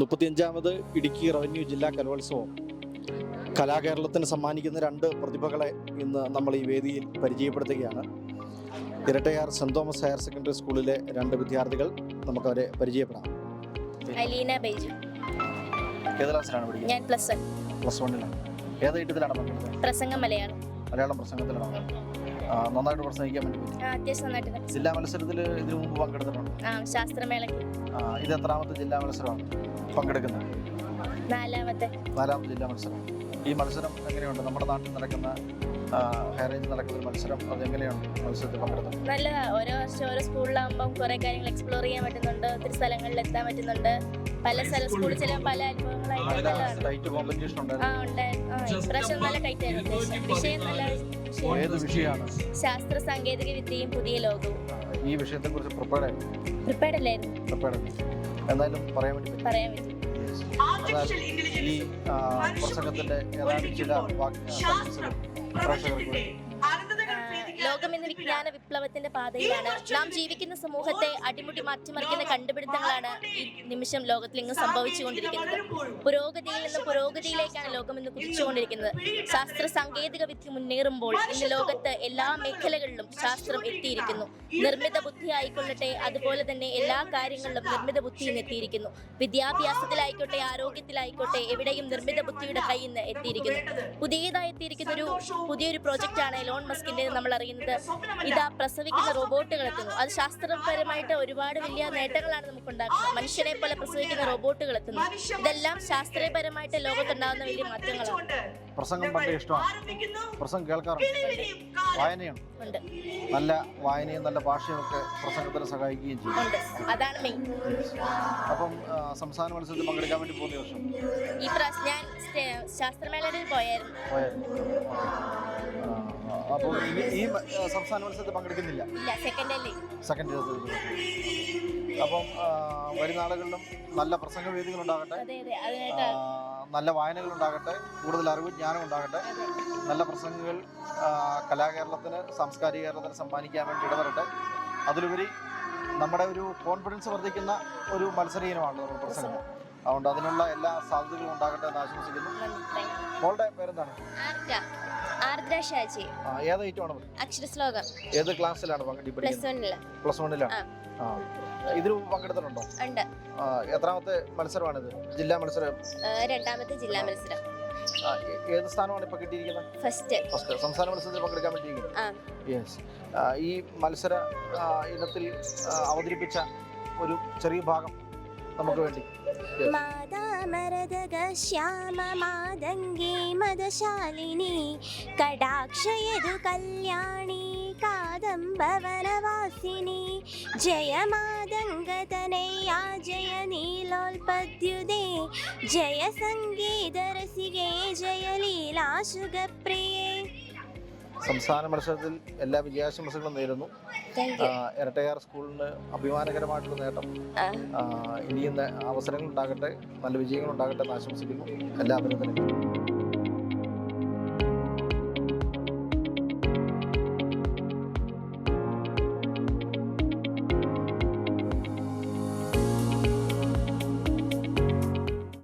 മുപ്പത്തിയഞ്ചാമത് Idukki revenue ജില്ലാ കലോത്സവം. കലാകേരളത്തിന് സമ്മാനിക്കുന്ന രണ്ട് പ്രതിഭകളെ ഇന്ന് നമ്മൾ ഈ വേദിയിൽ പരിചയപ്പെടുത്തുകയാണ്. Irattayar saint Thomas higher secondary സ്കൂളിലെ രണ്ട് വിദ്യാർത്ഥികൾ നമുക്ക് അവരെ പരിചയപ്പെടാം. അലീന ബൈജു. ഏത് ക്ലാസ്സിലാണ് പഠിക്കുന്നത്? ഞാൻ പ്ലസ് വൺ. പ്ലസ് വണ്ണിലാണ്. ഏത് പങ്കെടുത്തത് പ്രസംഗം മലയാളം. മലയാളം പ്രസംഗത്തിലാണ്. നന്നായിട്ട് പ്രസംഗിക്കാൻ പറ്റും. ജില്ലാ മത്സരത്തിൽ ഇതിനു മുമ്പ് പങ്കെടുത്തിട്ടുണ്ട്. ആ ശാസ്ത്രമേളയ്ക്ക് ആ, ഇത് എത്രാമത്തെ ജില്ലാ മത്സരമാണ് പങ്കെടുക്കുന്നത്? നാലാമത്തെ. നാലാമത്തെ ജില്ലാ മത്സരം. ഈ മത്സരം എങ്ങനെയുണ്ട്? നമ്മുടെ നാട്ടിൽ നടക്കുന്ന ആ, ഹൈ നടക്കുന്ന ഒരു മത്സരം അത് എങ്ങനെയുണ്ട്? മത്സരത്തിൽ പങ്കെടുത്തത്? നല്ലതാ ഓരോ വർഷം ഓരോ സ്കൂളിലാകുമ്പോൾ കുറെ കാര്യങ്ങൾ എക്സ്പ്ലോർ ചെയ്യാൻ പറ്റുന്നുണ്ട്. ഒത്തിരി സ്ഥലങ്ങളിൽ എത്താൻ പറ്റുന്നുണ്ട്. പല സ്ഥല സ്കൂളിൽ ചില പല അനുഭവങ്ങളായിട്ട് നല്ല നല്ലതാണ് ആ ഉണ്ടായിരുന്നു ഇപ്രാവശ്യം നല്ല ടൈറ്റ് ആയിരുന്നു. വിഷയം. നല്ല. ഏത് വിഷയമാണ്? ശാസ്ത്ര സാങ്കേതിക വിദ്യയും പുതിയ ലോകവും. ഈ വിഷയത്തെ കുറിച്ച് പ്രിപ്പയർഡ് പ്രിപ്പയർഡ് അല്ലായിരുന്നു. പ്രിപ്പയർഡ് എന്തായാലും പറയാൻ വേണ്ടി പറ്റും. പറയാൻ പറ്റും. ഈ പ്രസംഗത്തിന്റെ ഏതാണ്ട് ചില പ്രേക്ഷകർക്ക് ലോകം ഇന്ന് വിജ്ഞാന വിപ്ലവത്തിന്റെ പാതയിലാണ്. നാം ജീവിക്കുന്ന സമൂഹത്തെ അടിമുടി മാറ്റിമറിക്കുന്ന കണ്ടുപിടുത്തങ്ങളാണ് ഈ നിമിഷം ലോകത്തിൽ ഇങ്ങ് സംഭവിച്ചുകൊണ്ടിരിക്കുന്നത്. പുരോഗതിയിൽ നിന്ന് പുരോഗതിയിലേക്കാണ് ലോകം ഇന്ന് കുതിച്ചുകൊണ്ടിരിക്കുന്നത്. ശാസ്ത്ര സാങ്കേതിക വിദ്യ മുന്നേറുമ്പോൾ ഇന്ന് ലോകത്ത് എല്ലാ മേഖലകളിലും ശാസ്ത്രം എത്തിയിരിക്കുന്നു. നിർമ്മിത ബുദ്ധി ആയിക്കൊള്ളട്ടെ അതുപോലെ തന്നെ എല്ലാ കാര്യങ്ങളിലും നിർമ്മിത ബുദ്ധി ഇന്ന് എത്തിയിരിക്കുന്നു. വിദ്യാഭ്യാസത്തിലായിക്കോട്ടെ ആരോഗ്യത്തിലായിക്കോട്ടെ എവിടെയും നിർമ്മിത ബുദ്ധിയുടെ കൈ ഇന്ന് എത്തിയിരിക്കുന്നു. പുതിയതായി എത്തിയിരിക്കുന്ന ഒരു പുതിയൊരു പ്രോജക്റ്റാണ് എലോൺ മസ്കിന്റെ നമ്മൾ അറിയുന്നത് ഇതാ പ്രസവിക്കുന്ന റോബോട്ടുകൾ എത്തുന്നു അത് ശാസ്ത്രപരമായിട്ട് ഒരുപാട് വലിയ നേട്ടങ്ങളാണ് നമുക്ക് ഉണ്ടാക്കുന്നത് മനുഷ്യനെ പോലെ പ്രസവിക്കുന്ന റോബോട്ടുകൾ എത്തുന്നു ഇതെല്ലാം ശാസ്ത്രീയപരമായിട്ട് ലോകത്തുണ്ടാകുന്ന വലിയ മാറ്റങ്ങളാണ്. പ്രസംഗം പണ്ട് ഇഷ്ടമാണ്. പ്രസംഗം കേൾക്കാറുണ്ട്. വായനയാണ്. നല്ല വായനയും നല്ല ഭാഷയും ഒക്കെ പ്രസംഗത്തിന് സഹായിക്കുകയും ചെയ്യും. അതാണ് മെയിൻ. അപ്പം സംസ്ഥാന മത്സരത്തിൽ പങ്കെടുക്കാൻ വേണ്ടി പോകുന്ന വർഷം? ഈ പ്രാവശ്യം ഞാൻ ശാസ്ത്രമേളയിൽ പോയായിരുന്നു. പോയായിരുന്നു. അപ്പോൾ ഈ സംസ്ഥാന മത്സരത്തിൽ പങ്കെടുക്കുന്നില്ല. സെക്കൻഡ് അപ്പം വരുന്ന ആളുകളിലും നല്ല പ്രസംഗ വേദികൾ ഉണ്ടാകട്ടെ. നല്ല വായനകൾ ഉണ്ടാകട്ടെ. കൂടുതൽ അറിവ് ജ്ഞാനം ഉണ്ടാകട്ടെ. നല്ല പ്രസംഗങ്ങൾ കലാകേരളത്തിന് സാംസ്കാരിക കേരളത്തിന് സമ്മാനിക്കാൻ വേണ്ടി ഇടവരട്ടെ. അതിലുപരി നമ്മുടെ ഒരു കോൺഫിഡൻസ് വർദ്ധിക്കുന്ന ഒരു മത്സര ഇനമാണ് നമ്മുടെ പ്രസംഗം. അതുകൊണ്ട് അതിനുള്ള എല്ലാ സാധ്യതകളും ഉണ്ടാകട്ടെ എന്ന് ആശംസിക്കുന്നു. മോളുടെ പേരെന്താണ്? ആർദ്ര. ഷാജി. ഏത് ഐറ്റമാണ് അക്ഷരശ്ലോകം ഏത് ക്ലാസ്സിലാണ് പ്ലസ് വണ്ണിലാണ്. മുമ്പ് പങ്കെടുത്തിട്ടുണ്ടോ? ഉണ്ട്. എത്രാമത്തെ മത്സരമാണിത്? ജില്ലാ മത്സരം. രണ്ടാമത്തെ ജില്ലാ മത്സരം. ഏത് സ്ഥാനമാണ് ഇപ്പൊ കിട്ടിയിരിക്കുന്നത്? ഫസ്റ്റ് ഫസ്റ്റ് സംസ്ഥാന മത്സരത്തിൽ പങ്കെടുക്കാൻ ആ. യെസ് ഈ മത്സര ഇനത്തിൽ അവതരിപ്പിച്ച ഒരു ചെറിയ ഭാഗം നമുക്ക് വേണ്ടി Yes. മാതാമരതക ശ്യാമ മാതംഗി മദശാലിനി കടാക്ഷയതു കല്യാണി കാദംബവനവാസിനി ജയ മാതംഗതനയാ ജയ നീലോൽപദ്യുതേ ജയ സംഗീതരസികേ ജയ ലീലാശുഗപ്രിയേ സംസ്ഥാന മത്സരത്തിൽ എല്ലാ വിജയാശംസകളും നേരുന്നു. ഇരട്ടയാർ സ്കൂളിന് അഭിമാനകരമായിട്ടുള്ള നേട്ടം. ഇനിയും അവസരങ്ങൾ ഉണ്ടാകട്ടെ നല്ല വിജയങ്ങൾ ഉണ്ടാകട്ടെ എന്ന് ആശംസിക്കുന്നു. എല്ലാ അഭിനന്ദനങ്ങളും.